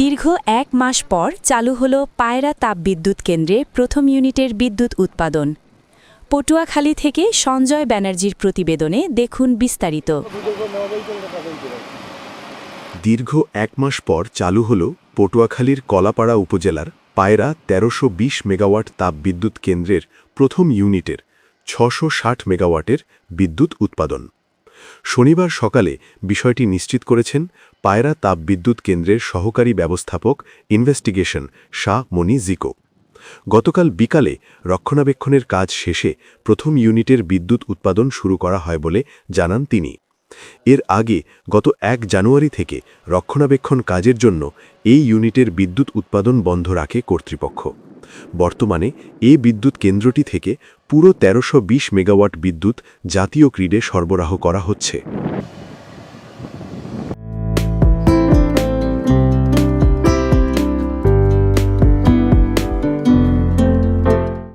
দীর্ঘ এক মাস পর চালু হল পায়রা তাপবিদ্যুৎ কেন্দ্রে প্রথম ইউনিটের বিদ্যুৎ উৎপাদন। পটুয়াখালী থেকে সঞ্জয় ব্যানার্জির প্রতিবেদনে দেখুন বিস্তারিত। দীর্ঘ এক মাস পর চালু হল পটুয়াখালীর কলাপাড়া উপজেলার পায়রা তেরোশো মেগাওয়াট তাপবিদ্যুৎ কেন্দ্রের প্রথম ইউনিটের ছশো মেগাওয়াটের বিদ্যুৎ উৎপাদন। শনিবার সকালে বিষয়টি নিশ্চিত করেছেন পায়রা তাপবিদ্যুৎ কেন্দ্রের সহকারী ব্যবস্থাপক ইনভেস্টিগেশন শাহ মনি জিকো। গতকাল বিকালে রক্ষণাবেক্ষণের কাজ শেষে প্রথম ইউনিটের বিদ্যুৎ উৎপাদন শুরু করা হয় বলে জানান তিনি। এর আগে গত এক জানুয়ারি থেকে রক্ষণাবেক্ষণ কাজের জন্য এই ইউনিটের বিদ্যুৎ উৎপাদন বন্ধ রাখে কর্তৃপক্ষ। বর্তমানে এ বিদ্যুৎ কেন্দ্রটি থেকে পুরো তেরোশো মেগাওয়াট বিদ্যুৎ জাতীয় ক্রিডে সরবরাহ করা হচ্ছে।